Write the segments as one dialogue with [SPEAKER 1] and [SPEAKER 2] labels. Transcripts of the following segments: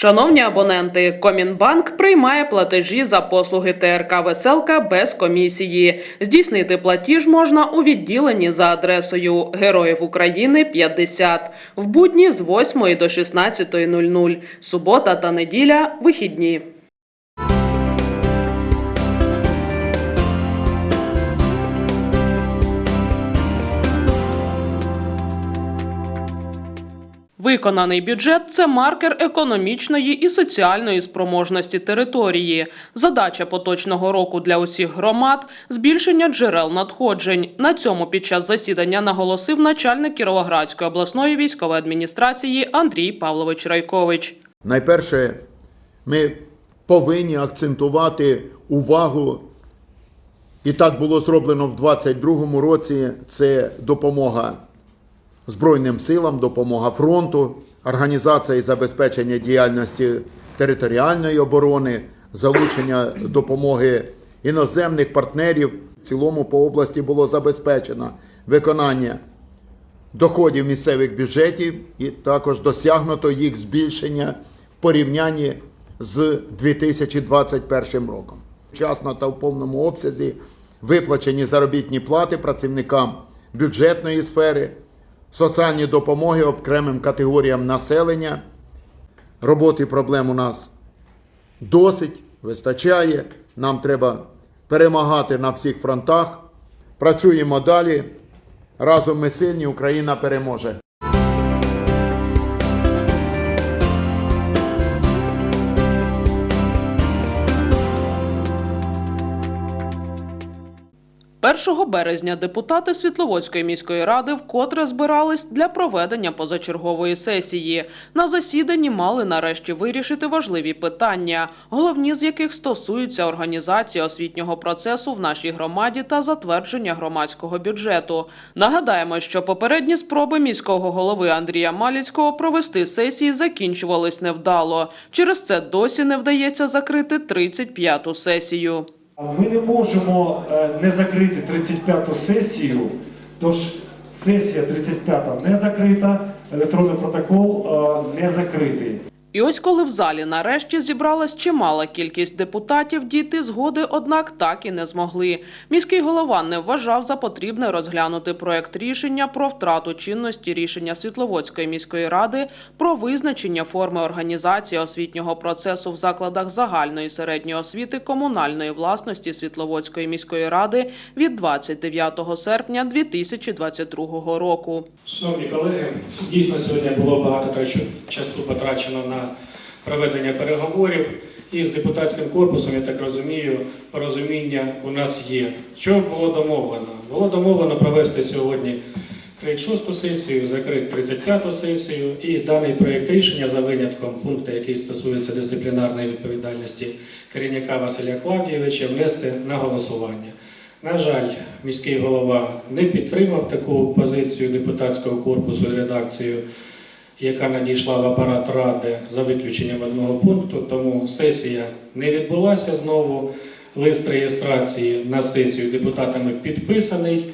[SPEAKER 1] Шановні абоненти, Комінбанк приймає платежі за послуги ТРК Веселка без комісії. Здійснити платіж можна у відділенні за адресою Героїв України 50 в будні з 8 до 16.00, субота та неділя вихідні. Виконаний бюджет це маркер економічної і соціальної спроможності території. Задача поточного року для усіх громад збільшення джерел надходжень. На цьому під час засідання наголосив начальник Кіровоградської обласної військової адміністрації Андрій Павлович Райкович.
[SPEAKER 2] Найперше, ми повинні акцентувати увагу, і так було зроблено в 2022 році. Це допомога Збройним силам, допомога фронту, організація і забезпечення діяльності територіальної оборони, залучення допомоги іноземних партнерів. В цілому по області було забезпечено виконання доходів місцевих бюджетів і також досягнуто їх збільшення в порівнянні з 2021 роком. Вчасно та в повному обсязі виплачені заробітні плати працівникам бюджетної сфери, соціальні допомоги окремим категоріям населення. Роботи проблем у нас досить, вистачає. Нам треба перемагати на всіх фронтах. Працюємо далі. Разом ми сильні, Україна переможе.
[SPEAKER 1] Першого березня депутати Світловодської міської ради вкотре збирались для проведення позачергової сесії. На засіданні мали нарешті вирішити важливі питання, головні з яких стосуються організації освітнього процесу в нашій громаді та затвердження громадського бюджету. Нагадаємо, що попередні спроби міського голови Андрія Маліцького провести сесії закінчувались невдало. Через це досі не вдається закрити 35-ту сесію.
[SPEAKER 3] Ми не можемо е, не закрити 35-ту сесію, тож сесія 35-та не закрита, електронний протокол е, не закритий.
[SPEAKER 1] І ось коли в залі нарешті зібралась чимала кількість депутатів, дійти згоди, однак так і не змогли. Міський голова не вважав за потрібне розглянути проект рішення про втрату чинності рішення Світловодської міської ради про визначення форми організації освітнього процесу в закладах загальної середньої освіти комунальної власності Світловодської міської ради від 29 серпня 2022 року.
[SPEAKER 4] Шановні колеги, дійсно сьогодні було багато часу потрачено на проведення переговорів. І з депутатським корпусом, я так розумію, порозуміння у нас є. Що було домовлено? Було домовлено провести сьогодні 36-ту сесію, закрити 35-ту сесію, і даний проєкт рішення за винятком пункту, який стосується дисциплінарної відповідальності керівника Василя Клавдійовича, внести на голосування. На жаль, міський голова не підтримав таку позицію депутатського корпусу і редакцію, яка надійшла в апарат ради за виключенням одного пункту. Тому сесія не відбулася знову. Лист реєстрації на сесію депутатами підписаний.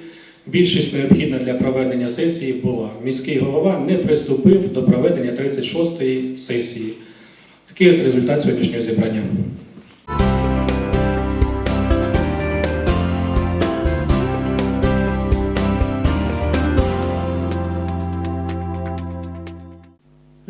[SPEAKER 4] Більшість необхідна для проведення сесії була. Міський голова не приступив до проведення 36-ї сесії. Такий от результат сьогоднішнього зібрання.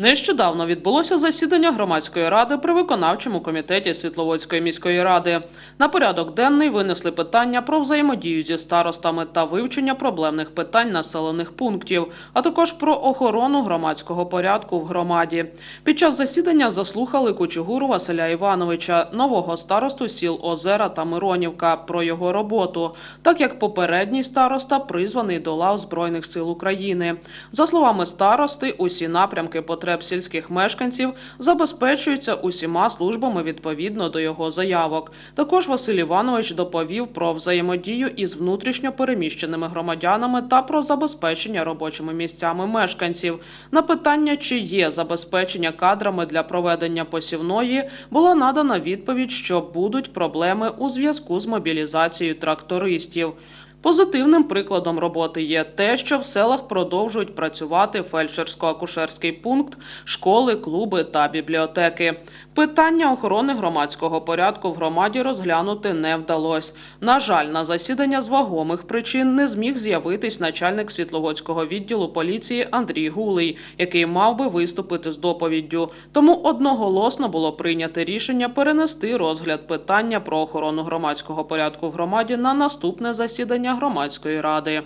[SPEAKER 1] Нещодавно відбулося засідання громадської ради при виконавчому комітеті Світловодської міської ради. На порядок денний винесли питання про взаємодію зі старостами та вивчення проблемних питань населених пунктів, а також про охорону громадського порядку в громаді. Під час засідання заслухали кучугуру Василя Івановича, нового старосту сіл Озера та Миронівка, про його роботу, так як попередній староста призваний до лав Збройних сил України. За словами старости, усі напрямки потреб сільських мешканців забезпечуються усіма службами відповідно до його заявок. Також Василь Іванович доповів про взаємодію із внутрішньо переміщеними громадянами та про забезпечення робочими місцями мешканців. На питання, чи є забезпечення кадрами для проведення посівної, була надана відповідь, що будуть проблеми у зв'язку з мобілізацією трактористів. Позитивним прикладом роботи є те, що в селах продовжують працювати фельдшерсько-акушерський пункт, школи, клуби та бібліотеки. Питання охорони громадського порядку в громаді розглянути не вдалося. На жаль, на засідання з вагомих причин не зміг з'явитись начальник Світловодського відділу поліції Андрій Гулий, який мав би виступити з доповіддю. Тому одноголосно було прийнято рішення перенести розгляд питання про охорону громадського порядку в громаді на наступне засідання громадської ради.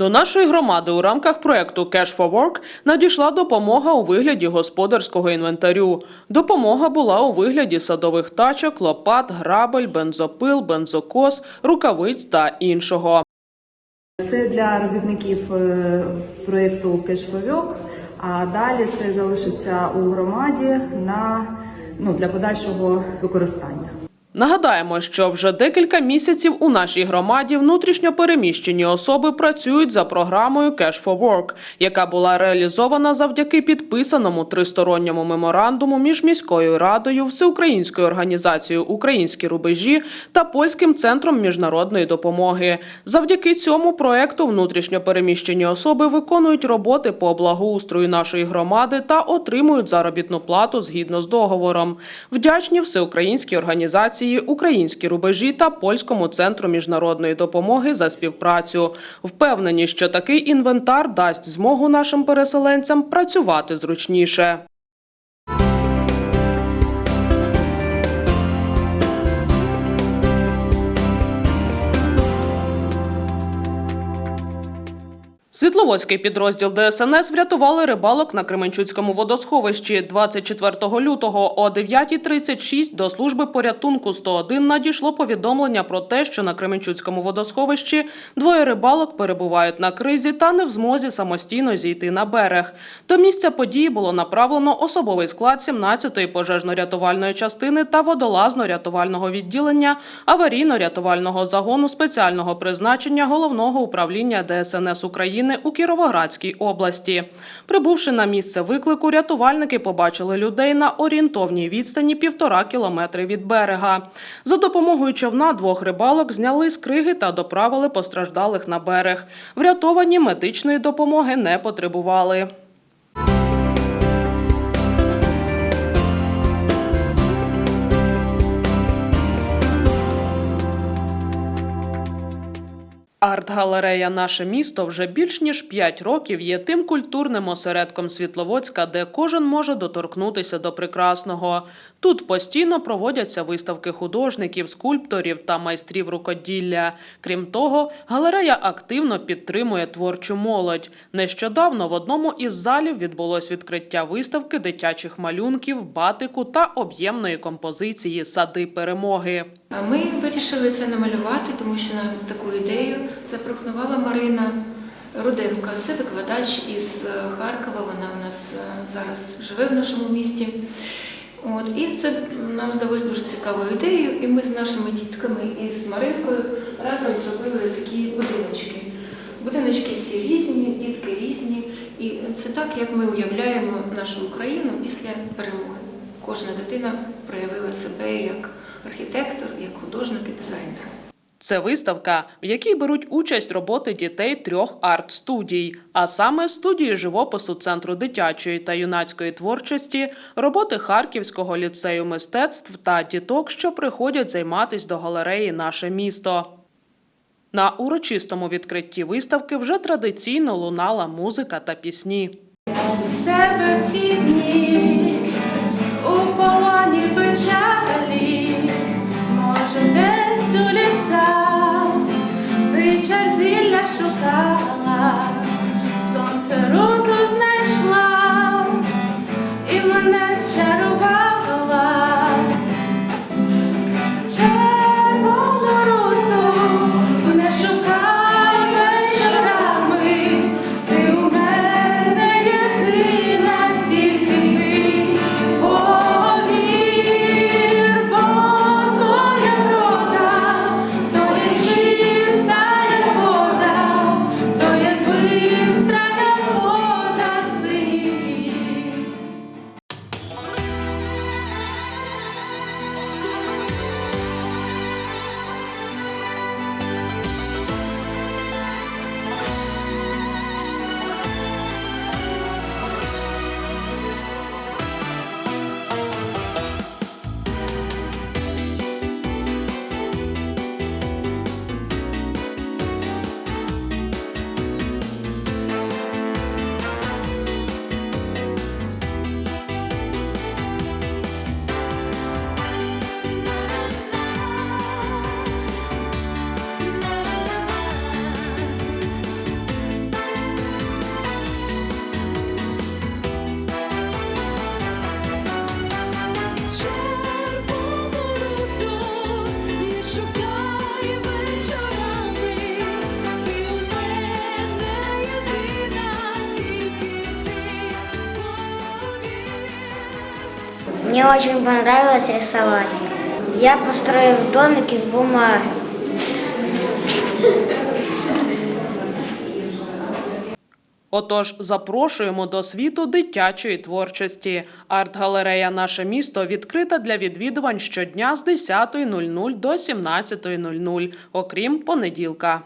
[SPEAKER 1] До нашої громади у рамках проекту Cash for Work надійшла допомога у вигляді господарського інвентарю. Допомога була у вигляді садових тачок, лопат, грабель, бензопил, бензокос, рукавиць та іншого.
[SPEAKER 5] Це для робітників е, проєкту Кешфовьок, а далі це залишиться у громаді на ну для подальшого використання.
[SPEAKER 1] Нагадаємо, що вже декілька місяців у нашій громаді внутрішньо переміщені особи працюють за програмою Cash for Work, яка була реалізована завдяки підписаному тристоронньому меморандуму між міською радою, всеукраїнською організацією Українські рубежі та польським центром міжнародної допомоги. Завдяки цьому проекту внутрішньо переміщені особи виконують роботи по благоустрою нашої громади та отримують заробітну плату згідно з договором. Вдячні всеукраїнській організації Українські рубежі та польському центру міжнародної допомоги за співпрацю. Впевнені, що такий інвентар дасть змогу нашим переселенцям працювати зручніше. Світловодський підрозділ ДСНС врятували рибалок на Кременчуцькому водосховищі 24 лютого о 9.36 до служби порятунку 101 надійшло повідомлення про те, що на Кременчуцькому водосховищі двоє рибалок перебувають на кризі та не в змозі самостійно зійти на берег. До місця події було направлено особовий склад 17-ї пожежно-рятувальної частини та водолазно-рятувального відділення аварійно-рятувального загону спеціального призначення головного управління ДСНС України у Кіровоградській області. Прибувши на місце виклику, рятувальники побачили людей на орієнтовній відстані півтора кілометри від берега. За допомогою човна двох рибалок зняли з криги та доправили постраждалих на берег. Врятовані медичної допомоги не потребували. Арт-галерея Наше місто вже більш ніж 5 років є тим культурним осередком Світловодська, де кожен може доторкнутися до прекрасного. Тут постійно проводяться виставки художників, скульпторів та майстрів рукоділля. Крім того, галерея активно підтримує творчу молодь. Нещодавно в одному із залів відбулось відкриття виставки дитячих малюнків, батику та об'ємної композиції Сади перемоги.
[SPEAKER 6] Ми вирішили це намалювати, тому що нам таку ідею запропонувала Марина Руденко. Це викладач із е, Харкова. Вона у нас е, зараз живе в нашому місті. От, і це нам здалося дуже цікавою ідеєю, і ми з нашими дітками і з Маринкою разом зробили такі будиночки. Будиночки всі різні, дітки різні. І це так, як ми уявляємо нашу Україну після перемоги. Кожна дитина проявила себе як архітектор, як художник і дизайнер.
[SPEAKER 1] Це виставка, в якій беруть участь роботи дітей трьох арт-студій, а саме студії живопису Центру дитячої та юнацької творчості, роботи Харківського ліцею мистецтв та діток, що приходять займатись до галереї Наше місто. На урочистому відкритті виставки вже традиційно лунала музика та пісні.
[SPEAKER 7] Тебе всі дні у полоні печалі, черзілля шукала, сонце руку знайшла і мене зчарувала.
[SPEAKER 8] Мне очень понравилось рисовать. Я построил домик из бумаги.
[SPEAKER 1] Отож, запрошуємо до світу дитячої творчості. Арт-галерея Наше місто відкрита для відвідувань щодня з 10.00 до 17.00, окрім понеділка.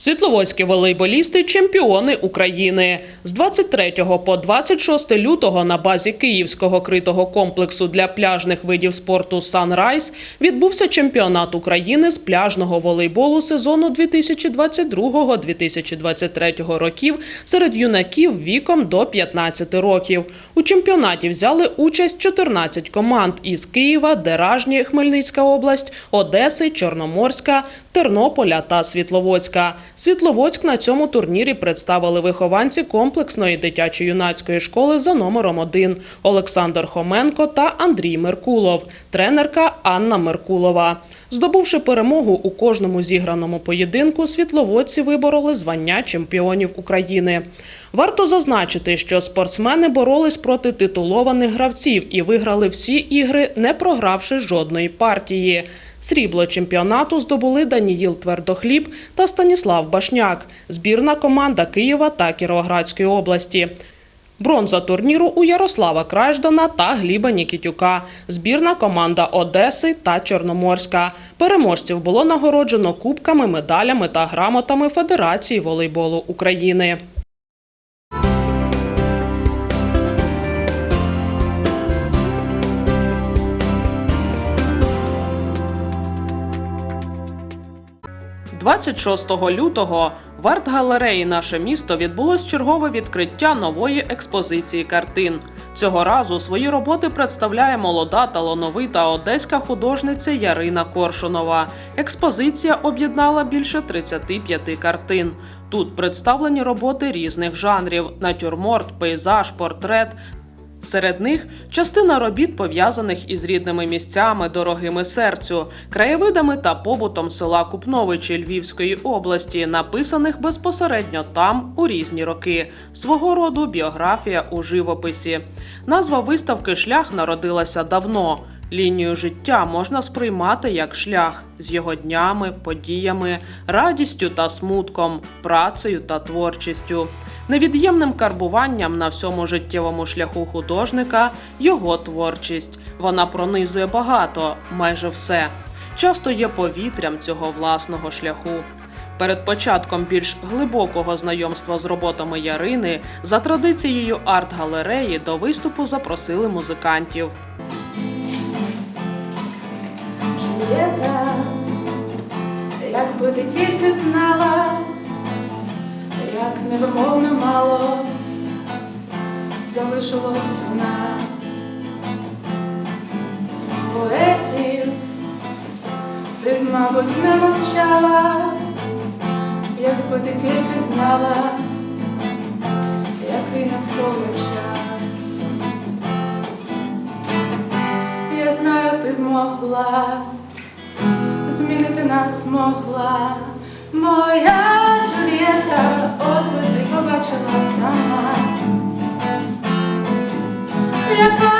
[SPEAKER 1] Світловодські волейболісти чемпіони України. З 23 по 26 лютого на базі Київського критого комплексу для пляжних видів спорту Санрайз відбувся чемпіонат України з пляжного волейболу сезону 2022-2023 років серед юнаків віком до 15 років. У чемпіонаті взяли участь 14 команд із Києва, Деражні, Хмельницька область, Одеси, Чорноморська, Тернополя та Світловодська. Світловодськ на цьому турнірі представили вихованці комплексної дитячо-юнацької школи за номером 1 Олександр Хоменко та Андрій Меркулов, тренерка Анна Меркулова. Здобувши перемогу у кожному зіграному поєдинку, світловодці вибороли звання чемпіонів України. Варто зазначити, що спортсмени боролись проти титулованих гравців і виграли всі ігри, не програвши жодної партії. Срібло чемпіонату здобули Даніїл Твердохліб та Станіслав Башняк, збірна команда Києва та Кіровоградської області. Бронза турніру у Ярослава Краждана та Гліба Нікітюка, збірна команда Одеси та Чорноморська. Переможців було нагороджено кубками, медалями та грамотами Федерації волейболу України. – 26 лютого в арт-галереї Наше місто відбулось чергове відкриття нової експозиції картин. Цього разу свої роботи представляє молода талановита одеська художниця Ярина Коршунова. Експозиція об'єднала більше 35 картин. Тут представлені роботи різних жанрів: натюрморт, пейзаж, портрет. Серед них частина робіт пов'язаних із рідними місцями, дорогими серцю, краєвидами та побутом села Купновичі Львівської області, написаних безпосередньо там у різні роки. Свого роду біографія у живописі. Назва виставки Шлях народилася давно. Лінію життя можна сприймати як шлях з його днями, подіями, радістю та смутком, працею та творчістю. Невід'ємним карбуванням на всьому життєвому шляху художника його творчість. Вона пронизує багато, майже все. Часто є повітрям цього власного шляху. Перед початком більш глибокого знайомства з роботами Ярини за традицією арт-галереї до виступу запросили музикантів.
[SPEAKER 7] Джульєта, якби ти тільки знала, як невимовно мало залишилось у нас поетів, ти б, мабуть, не мовчала, якби ти тільки знала, який навколо час. Я знаю, ти б могла змінити нас могла. Моя Джульєта, би ти побачила сама, яка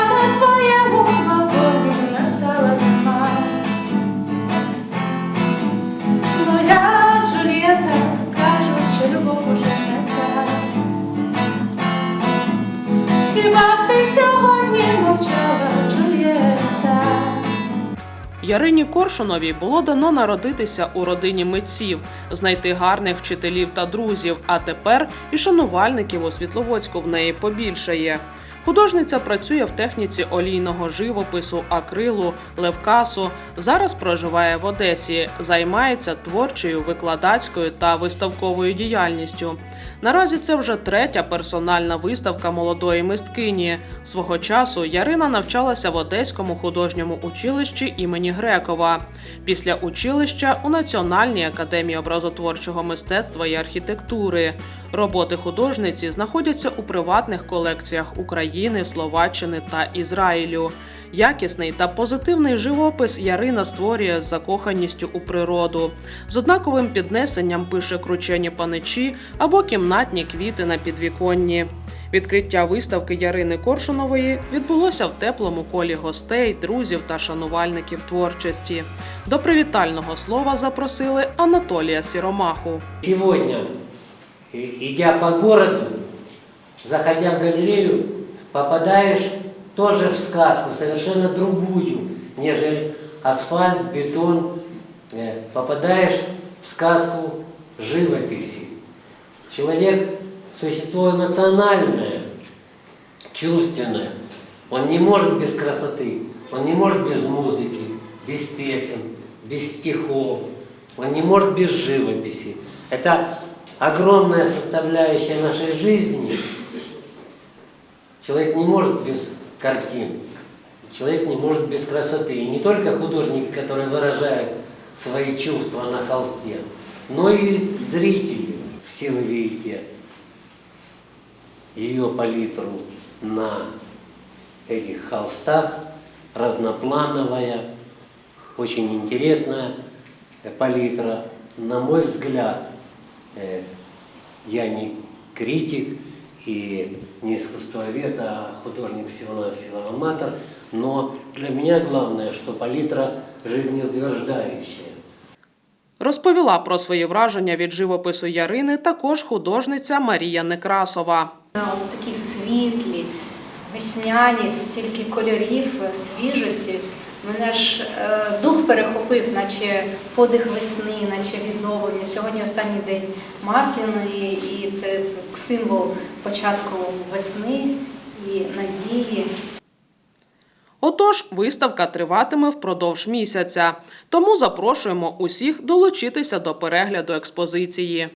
[SPEAKER 1] Коршуновій було дано народитися у родині митців, знайти гарних вчителів та друзів, а тепер і шанувальників у Світловодську в неї побільшає. Художниця працює в техніці олійного живопису, акрилу, левкасу. Зараз проживає в Одесі, займається творчою, викладацькою та виставковою діяльністю. Наразі це вже третя персональна виставка молодої мисткині. Свого часу Ярина навчалася в Одеському художньому училищі імені Грекова. Після училища у Національній академії образотворчого мистецтва і архітектури. Роботи художниці знаходяться у приватних колекціях України, Словаччини та Ізраїлю. Якісний та позитивний живопис Ярина створює з закоханістю у природу. З однаковим піднесенням пише кручені паничі або кімнатні квіти на підвіконні. Відкриття виставки Ярини Коршунової відбулося в теплому колі гостей, друзів та шанувальників творчості. До привітального слова запросили Анатолія Сіромаху.
[SPEAKER 9] Сегодня, и- идя по городу, заходя в галерею, попадаешь тоже в сказку, совершенно другую, нежели асфальт, бетон. Э, Попадаешь в сказку живописи. Человек – существо эмоциональное, чувственное. Он не может без красоты, он не может без музыки, без песен, без стихов, он не может без живописи. Это огромная составляющая нашей жизни. Человек не может без картин, человек не может без красоты. И не только художник, который выражает свои чувства на холсте, но и зрители. Все вы видите ее палитру на этих холстах, разноплановая, очень интересная палитра. На мой взгляд, я не критик и не искусствовед, а художник всего-навсего аматор, но для меня главное, что палитра жизнеутверждающая.
[SPEAKER 1] Розповіла про свої враження від живопису Ярини також художниця Марія Некрасова.
[SPEAKER 10] Такі світлі, весняні, стільки кольорів, свіжості. Мене ж е, дух перехопив, наче подих весни, наче відновлення. Сьогодні останній день масляної, і це, символ початку весни і надії.
[SPEAKER 1] Отож, виставка триватиме впродовж місяця, тому запрошуємо усіх долучитися до перегляду експозиції.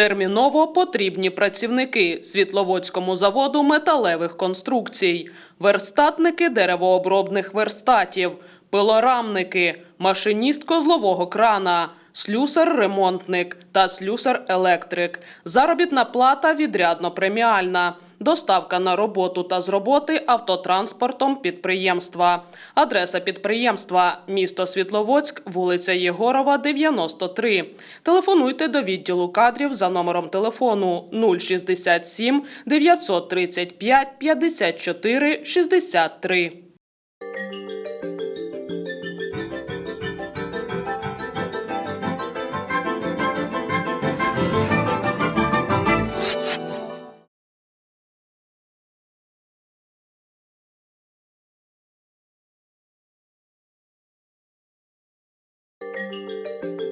[SPEAKER 1] Терміново потрібні працівники Світловодському заводу металевих конструкцій, верстатники деревообробних верстатів, пилорамники, машиніст козлового крана, слюсар-ремонтник та слюсар-електрик. Заробітна плата відрядно преміальна. Доставка на роботу та з роботи автотранспортом підприємства. Адреса підприємства місто Світловодськ, вулиця Єгорова, 93. Телефонуйте до відділу кадрів за номером телефону 067 935 54 63. thank you